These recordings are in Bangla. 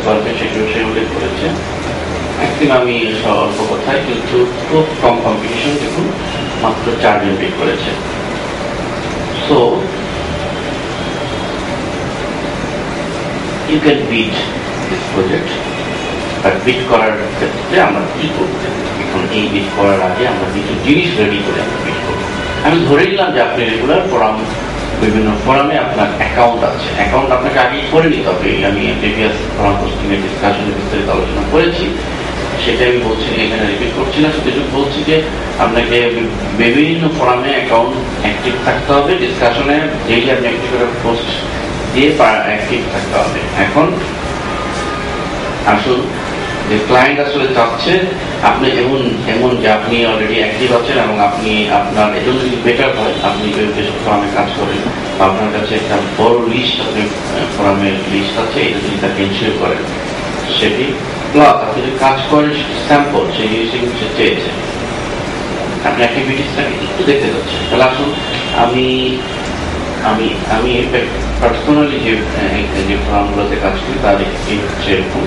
করতে পারবে সেটিও সে উল্লেখ করেছে। ম্যাক্সিমামই অল্প কথায় কিন্তু খুব কম কম্পিটিশন দেখুন মাত্র চারজন বিট করেছে। So you can bid this project R bit করার ক্ষেত্রে আমরা কি করব? এখন এই বিট করার আগে আমরা কিছু জিনিস রেডি করে আমরা বিট করব। আমি ধরে নিলাম যে আপনি রেগুলার ফোরাম বিভিন্ন ফোরামে আপনার অ্যাকাউন্ট আছে। অ্যাকাউন্ট আপনাকে আগেই করে নিতে হবে। আমি প্রিভিয়াস ফোরাম পোস্টিং ডিসকাশনে বিস্তারিত আলোচনা করেছি। সেটা আমি বলছি এখানে রিপিট করছি না। শুধু বলছি যে আপনাকে বিভিন্ন ফোরামে অ্যাকাউন্ট অ্যাক্টিভ থাকতে হবে। ডিসকাশনে ডেইলি আপনি একটি করে পোস্ট দিয়ে অ্যাক্টিভ থাকতে হবে। এখন আসুন যে ক্লায়েন্ট আসলে চাচ্ছে আপনি এমন এমন যে আপনি অলরেডি অ্যাক্টিভ আছেন এবং আপনি আপনার এজন্য যদি বেটার হয়, আপনি যেসব ফোরামে কাজ করেন, বা আপনার কাছে একটা বড় লিস্ট আপনি ফোরামের লিস্ট আছে, এটা যদি তাকে এনশিওর করেন, সেটি প্লাস আপনি যদি কাজ করেন স্যাম্পল সেই জিনিসটা সে চেয়েছে। আপনি অ্যাক্টিভিটিসটাকে একটু দেখতে পাচ্ছেন তাহলে আসুন, আমি আমি আমি পার্সোনালি যে যে ফর্মগুলোতে কাজ করি, তার একটি হচ্ছে এরকম।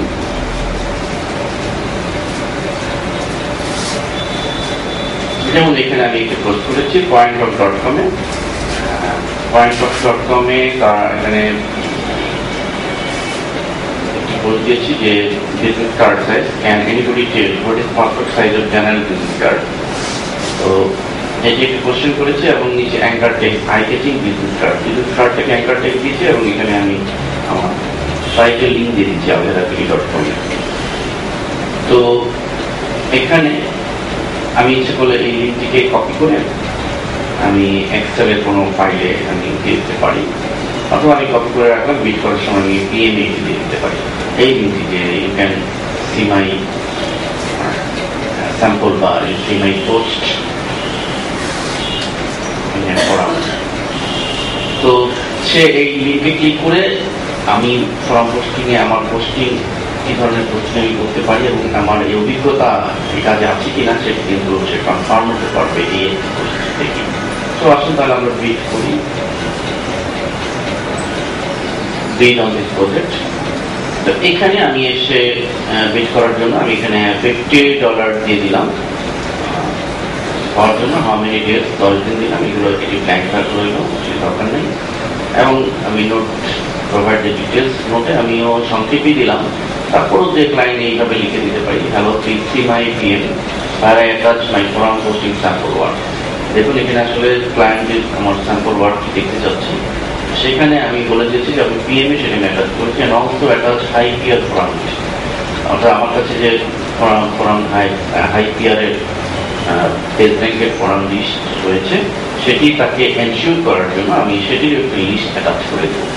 যেমন এখানে আমি একটি পোস্ট করেছি পয়েন্ট অফ ডট কমে পয়েন্ট অফ ডট কমে এখানে পোস্ট দিয়েছি যে business card size can anybody tell what is perfect size of general business card তো এটি একটি কোশ্চেন করেছে এবং নিচে anchor tag I getting business card business কার্ডটাকে anchor tag দিয়েছে এবং এখানে আমি আমার সাইটের লিঙ্ক দিয়ে দিচ্ছি আবেদাপিডি ডট কমে তো এখানে আমি ইচ্ছে করলে এই লিঙ্কটিকে কপি করে আমি এক্সেলের কোনো ফাইলে আমি দিয়ে দিতে পারি। অথবা আমি কপি করে রাখলাম বিট করার সময় আমি পিএমএ দিয়ে দিতে পারি। এই লিঙ্কটি যে you can see my sample বা সি মাই পোস্ট তো সে এই লিঙ্কে ক্লিক করে আমি ফর্ম পোস্টিং এ আমার পোস্টিং কি ধরনের পোস্টিং আমি করতে পারি এবং আমার এই অভিজ্ঞতা এই কাজে আছে কিনা সেটা কিন্তু সে কনফার্ম হতে পারবে এই দেখি তো আসুন তাহলে আমরা বিট করি। বিট অন দিস প্রজেক্ট তো এখানে আমি এসে বিট করার জন্য আমি এখানে ফিফটি ডলার দিয়ে দিলাম। হওয়ার জন্য হাউ মেনি ডেজ দশ দিন দিলাম। এগুলো এটি ব্ল্যাঙ্ক থাক রইল সে দরকার নেই। এবং আমি নোট প্রোভাইড ডিটেলস নোটে আমিও সংক্ষেপই দিলাম। তারপরও যে ক্লায়েন্ট এইভাবে লিখে দিতে পারি hello please see my PM R attach my forum posting sample work দেখুন, এখানে আসলে ক্লায়েন্ট আমার স্যাম্পল ওয়ার্ক দেখতে চাচ্ছি? সেখানে আমি বলে দিয়েছি যে আমি পিএমএ সেখানে অ্যাটাচ করেছি and also attach high PR forum অর্থাৎ আমার কাছে যে ফোরাম ফোরাম হাই হাই পিয়ারের পেজ ব্যাংকের ফোরাম লিস্ট রয়েছে, সেটি তাকে এনশিওর করার জন্য আমি সেটির একটি লিস্ট অ্যাটাচ করে দেবো।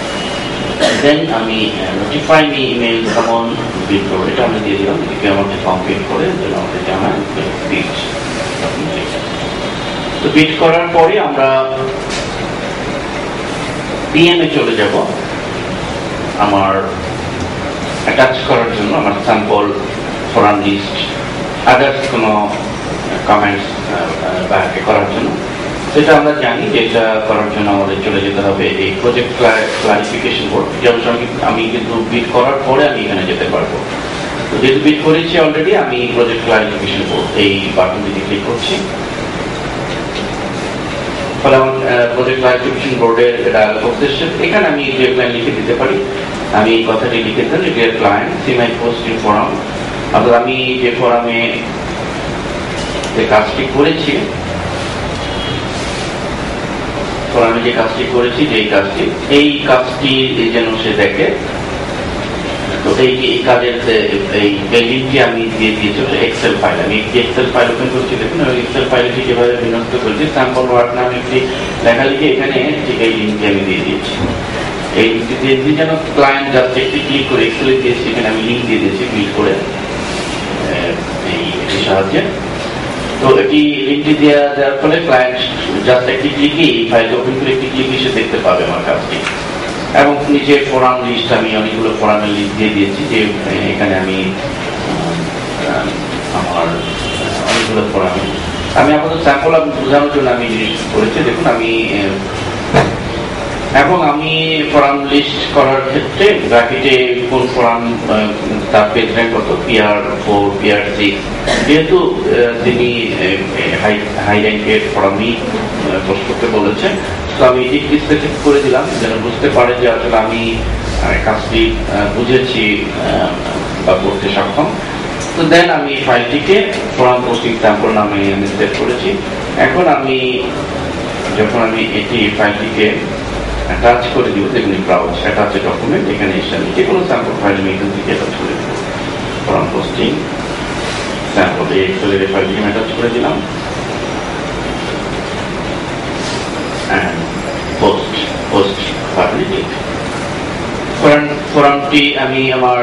দেন আমি নোটিফাই মি ইমেল কেমন বিল এটা আমি দিয়ে দিলাম এদিকে আমাকে কমপ্লিট করে আমাকে জানায় তো বিট করার পরে আমরা পিএম এ চলে যাব। আমার অ্যাটাচ করার জন্য, আমার স্যাম্পল ফোরাম লিস্ট আদার্স কোনো কমেন্টস ব্যাকে করার জন্য। সেটা আমরা জানি যে এটা করার জন্য আমাদের চলে যেতে হবে এই প্রজেক্ট ক্লারিফিকেশন বোর্ড যেমন আমি কিন্তু বিট করার পরে আমি এখানে যেতে পারব। যেহেতু বিট করেছি অলরেডি আমি প্রজেক্ট ক্লারিফিকেশন বোর্ড এই বাটনটিতে ক্লিক করছি। ফলে আমার প্রজেক্ট ক্লারিফিকেশন বোর্ডের ডায়ালগ এসছে এখানে আমি ডিয়ার লিখে দিতে পারি। আমি এই কথাটি লিখে দিলাম যে dear client see my posting forum অর্থাৎ আমি যে ফোরামে যে কাজটি করেছি আমি যে কাজটি করেছি যে কাজটি, এই কাজটি যেন সে দেখে, তো এই এই কাজের এই লিঙ্কটি আমি দিয়ে দিয়েছি ওটা এক্সেল ফাইল আমি একটি এক্সেল ফাইল ওপেন করছি, দেখুন, ওই এক্সেল ফাইলটি যেভাবে বিন্যস্ত করেছি স্যাম্পল ওয়ার্ক নামে একটি লেখা লিখে এখানে ঠিক এই লিঙ্কটি আমি দিয়ে দিয়েছি। এই লিঙ্কটি দিয়ে দিয়ে যেন ক্লায়েন্ট জাস্ট একটি ক্লিক করে এক্সেলে দিয়েছি এখানে আমি লিঙ্ক দিয়ে দিয়েছি ক্লিক করে এই সাহায্যে। তো এটি লিঙ্কটি দেওয়া দেওয়ার ফলে ক্লায়েন্ট জাস্ট একটি ক্লিকই ফাইল ওপেন করে একটি ক্লিকই সে দেখতে পাবে আমার কাজটি। এবং নিজের ফোরাম লিস্ট আমি অনেকগুলো ফোরামের লিস্ট দিয়ে দিয়েছি যে এখানে আমি আমার অনেকগুলো ফোরাম আমি আপাতত স্যাম্পল বোঝানোর জন্য আমি করেছি। দেখুন, আমি এবং আমি ফোরাম লিস্ট করার ক্ষেত্রে গ্রাফিতে কোন ফোরাম তার র্যাঙ্ক কত? পিআর ফোর পিআর সিক্স যেহেতু তিনি হাই র্যাঙ্কের ফোরামই পোস্ট করতে বলেছেন, তো আমি এটি স্পেসিফিক করে দিলাম, যেন বুঝতে পারে যে আসলে আমি কাজটি বুঝেছি বা করতে সক্ষম। তো দেন আমি ফাইলটিকে ফোরাম পোস্টিং স্যাম্পল নামে আমি সেভ করেছি। এখন আমি, যখন আমি এটি ফাইলটিকে অ্যাটাচ করে দিব দেখুন ব্রাউজ অ্যাটাচ ডকুমেন্ট এখানে এসে আমি যে কোনো স্যাম্পল ফাইল আমি এখান থেকে অ্যাটাচ করে দেবো ফোরাম পোস্টিং স্যাম্পল এই এক্সেলের ফাইলটিকে আমি অ্যাটাচ করে দিলাম। পোস্ট পোস্ট ফোরামটি আমি আমার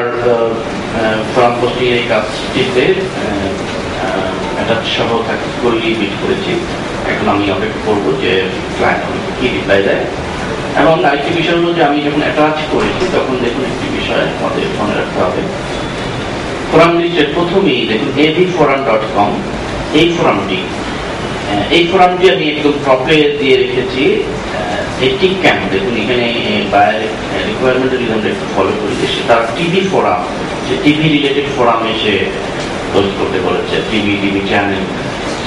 ফোরাম পোস্টিং এই কাজটিতে অ্যাটাচ সহ সাকসেসফুলি বিট করেছি। এখন আমি অপেক্ষা করব যে ক্লায়েন্ট কি রিপ্লাই দেয়। এবং আরেকটি বিষয় হলো যে আমি যখন অ্যাটাচ করেছি, তখন দেখুন একটি বিষয় আমাদের মনে রাখতে হবে। ফোরাম লিস্টের প্রথমেই দেখুন এভি ফোরাম ডট কম এই ফোরামটি এই ফোরামটি আমি একদম টপে দিয়ে রেখেছি একটি ক্যাম্প দেখুন, এখানে রিকোয়ারমেন্টের যদি আমরা একটু ফলো করি, যে তার টিভি ফোরাম যে টিভি রিলেটেড ফোরাম এসে পোস্ট করতে বলেছে টিভি টিভি চ্যানেল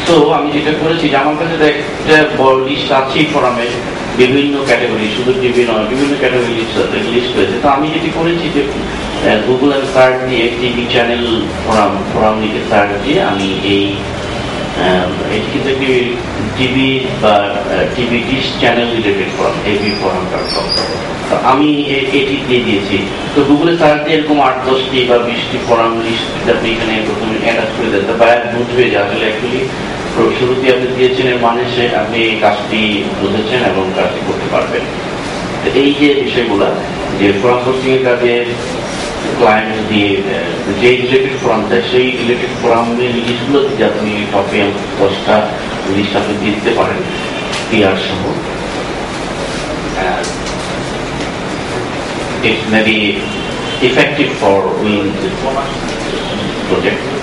তো আমি যেটা করেছি যে আমার কাছে একটা বড় লিস্ট আছে ফোরামের বিভিন্ন ক্যাটাগরি শুধু টিভি নয়, বিভিন্ন ক্যাটাগরি লিস্ট হয়েছে তো আমি যেটি করেছি যে গুগল এর সার্চ দিয়ে টিভি চ্যানেল ফোরাম ফোরাম লিখে সার্চ দিয়ে আমি এই এটি কিন্তু টিভি বা TV dish channel related forum AB forum dot com আমি এটি দিয়ে দিয়েছি। তো গুগলে সার্চ দিয়ে এরকম আট, দশটি বা বিশটি ফোরাম লিস্ট আপনি এখানে প্রথমে অ্যাটাচ করে দেন। বায়ার বুঝবে যে আসলে অ্যাকচুয়ালি শুরুতে আপনি দিয়েছেন, এর মানে সে আপনি কাজটি বুঝেছেন এবং কাজটি করতে পারবেন এই যে বিষয়গুলা, যে ফোরাম পোস্টিং এর কাজে ক্লায়েন্ট দিয়ে যে রিলেটেড ফোরাম দেয়, সেই রিলেটেড ফোরামের লিস্টগুলো যদি আপনি টপে দশটা লিস্ট আপনি দিতে পারেন পিআর সহ may be effective for winning the project.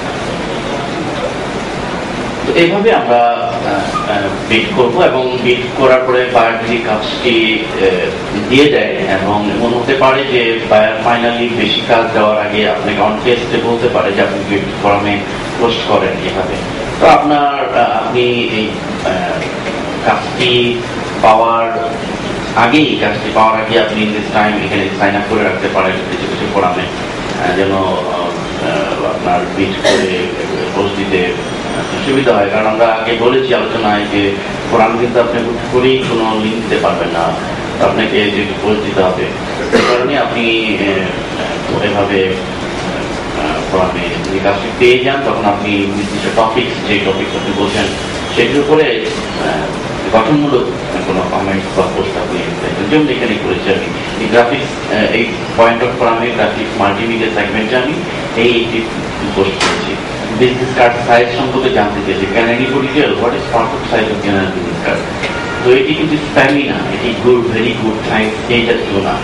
তো এইভাবে আমরা বিট করব এবং বিট করার পরে বায়ার যদি কাজটি দিয়ে দেয় এবং এমন হতে পারে যে বায়ার ফাইনালি বেশি কাজ দেওয়ার আগে আপনাকে অন টেস্টে বলতে পারে যে আপনি বিট ফর্মে পোস্ট করেন এভাবে। তো আপনার আপনি এই কাজটি পাওয়ার আগেই, কাজটি পাওয়ার আগে আপনি টাইম এখানে সাইন আপ করে রাখতে পারেন কিছু কিছু ফোরামে যেন আপনার বিট করে দিতে সুবিধা হয়। কারণ আমরা আগে বলেছি আলোচনায় যে ফোরাম কিন্তু আপনি করেই কোনো লিঙ্ক দিতে পারবেন না। আপনাকে যে দিতে হবে। সে কারণে আপনি এভাবে ফোরামে যদি পেয়ে যান, তখন আপনি নির্দিষ্ট টপিক যে টপিক আপনি বলছেন, সেটির উপরে গঠনমূলক কোনো কমেন্টস বা পোস্ট আপনি যেমন এখানে করেছি আমি। এই গ্রাফিক্স এই পয়েন্ট অফ ফোরামে গ্রাফিক্স মাল্টিমিডিয়া সেগমেন্টে আমি, এই পোস্ট করেছি বিজনেস কার্ড সাইজ সম্পর্কে জানতে চেয়েছি can anybody tell what is perfect size of general business card তো এটি কিন্তু স্প্যামি না এটি গুড ভেরি গুড সাইজ এইটা ছিল না।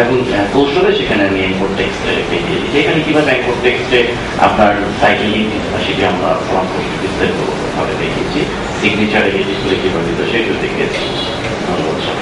এবং কৌশলে সেখানে আমি টেক্সটে রেখে দিয়েছি সেখানে কীভাবে টেক্সটে আপনার সাইটে লিঙ্ক সেটি আমরা ফর্ম করতে বিস্তারিতভাবে দেখিয়েছি। সিগনেচারে ডিসপ্লে কীভাবে দিত সেটিও দেখিয়েছি। ধন্যবাদ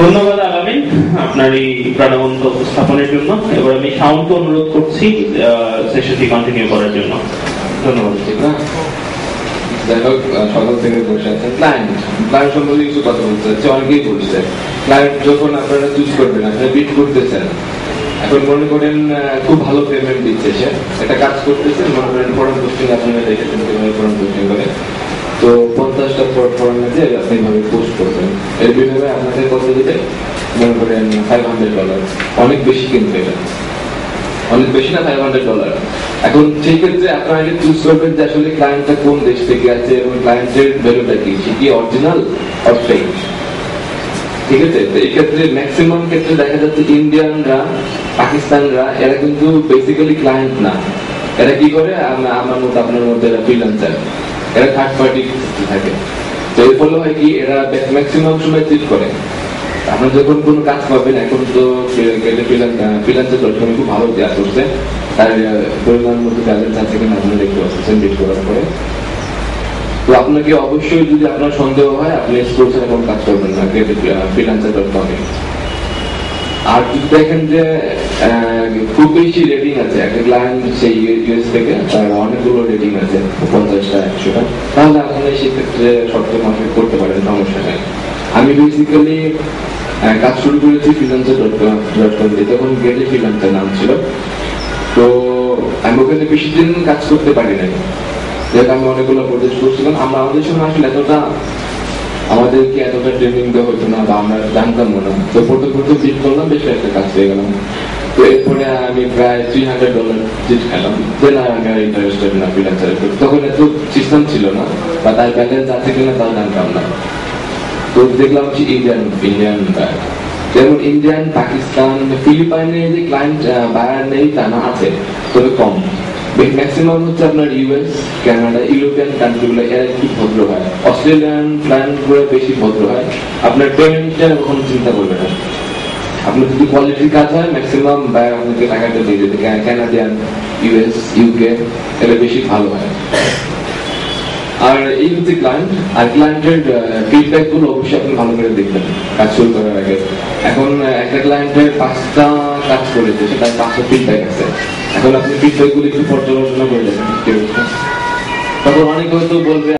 ধন্যবাদ আলামিন আপনার এই প্রাণবন্ত উপস্থাপনের জন্য। এবার আমি সাউন্ডকে অনুরোধ করছি সেশনটি কন্টিনিউ করার জন্য। ধন্যবাদ। যাই হোক সকাল থেকে বসে আছে। ক্লায়েন্ট ক্লায়েন্ট সম্পর্কে কিছু কথা বলতে চাচ্ছি। অনেকেই বলছে ক্লায়েন্ট যখন আপনারা চুজ করবেন, আপনারা বিট করতেছেন, এখন মনে করেন খুব ভালো পেমেন্ট দিচ্ছে সে। একটা কাজ করতেছে মনে করেন ফরেন পোস্টিং আপনারা দেখেছেন ফরেন পোস্টিং করে। তো পঞ্চাশটা দিয়ে আপনি এইভাবে পোস্ট করবেন। এর বিনিময়ে আপনাকে কত দিতে মনে করেন ফাইভ হান্ড্রেড ডলার অনেক বেশি কিন্তু এটা। অনেক বেশি না ফাইভ হান্ড্রেড ডলার এখন সেই ক্ষেত্রে আপনারা চুজ করবেন যে আসলে ক্লায়েন্টটা কোন দেশ থেকে আছে এবং ক্লায়েন্টের ভ্যালুটা কি? সে কি অরিজিনাল অর ফেক ঠিক আছে? এই ক্ষেত্রে ম্যাক্সিমাম ক্ষেত্রে দেখা যাচ্ছে ইন্ডিয়ানরা পাকিস্তানরা এরা কিন্তু বেসিক্যালি ক্লায়েন্ট না। এরা কি করে? আমার মতো আপনার মধ্যে এরা ফ্রিল্যান্সার এরা থার্ড পার্টি থাকে। তো এর ফলে হয় কি, এরা ম্যাক্সিমাম সময় চিট করে। আপনার যখন কোনো কাজ পাবেন এখন তো খুব ভালো দেওয়া করছে। তার পরিমাণ মতো আছে কিনা আপনারা দেখতে পাচ্ছেন বিট করার পরে। তো আপনাকে অবশ্যই যদি আপনার সন্দেহ হয়, আপনি স্পোর্টস এখন কাজ করবেন না ফ্রিল্যান্সার ডট কমে আর যদি দেখেন যে খুব বেশি রেটিং আছে। একটা ক্লায়েন্ট সেই ইউএস থেকে, তার অনেকগুলো রেটিং আছে, পঞ্চাশটা, একশোটা। তাহলে আপনি সেক্ষেত্রে শর্ত মাফিক করতে পারেন, সমস্যা নেই। আমি বেসিক্যালি কাজ শুরু করেছি freelancer dot com dot com দিয়ে। তখন গেটে ফ্রিল্যান্সার নাম ছিল। তো আমি ওখানে বেশি দিন কাজ করতে পারি নাই। যেহেতু আমি অনেকগুলো প্রজেক্ট করছিলাম, আমরা আমাদের সময় আসলে এতটা আমাদেরকে এতটা ট্রেনিং দেওয়া হতো না, বা আমরা জানতাম না। তো প্রথম প্রথম জিট করলাম, বেশ একটা কাজ পেয়ে গেলাম। তো এরপরে আমি প্রায় থ্রি হান্ড্রেড ডলার জিট খেলাম। দেন আমি আর ইন্টারেস্টেড না তখন এত সিস্টেম ছিল না, বা তার ব্যালেন্স আছে কিনা তাও জানতাম না। তো দেখলাম যে ইন্ডিয়ান ইন্ডিয়ান যেমন ইন্ডিয়ান পাকিস্তান ফিলিপাইনে যে ক্লায়েন্ট বায়ার নেই, তা না, আছে। তবে কম। ম্যাক্সিমাম হচ্ছে আপনার ইউএস কানাডা ইউরোপিয়ান কান্ট্রিগুলো এরা কি ভদ্র হয়? অস্ট্রেলিয়ান প্ল্যান্টগুলো গুলো বেশি ভদ্র হয়? আপনার পেমেন্টটা কখনো চিন্তা করবে না। আপনার যদি কোয়ালিটির কাজ হয় ম্যাক্সিমাম ব্যয় আপনাকে টাকাটা দিয়ে দেবে কানাডিয়ান ইউএস ইউকে এটা বেশি ভালো হয়। আর এই হচ্ছে ক্লায়েন্ট আর ক্লায়েন্টের ফিডব্যাকগুলো অবশ্যই আপনি ভালো করে দেখবেন। কাজ শুরু করার আগে। এখন একটা ক্লায়েন্টের পাঁচটা কাজ করেছে সেটা পাঁচটা ফিডব্যাক আছে। এখন আপনি ফিডব্যাকগুলো একটু পর্যালোচনা করে দেখবেন তারপর অনেকে হয়তো বলবে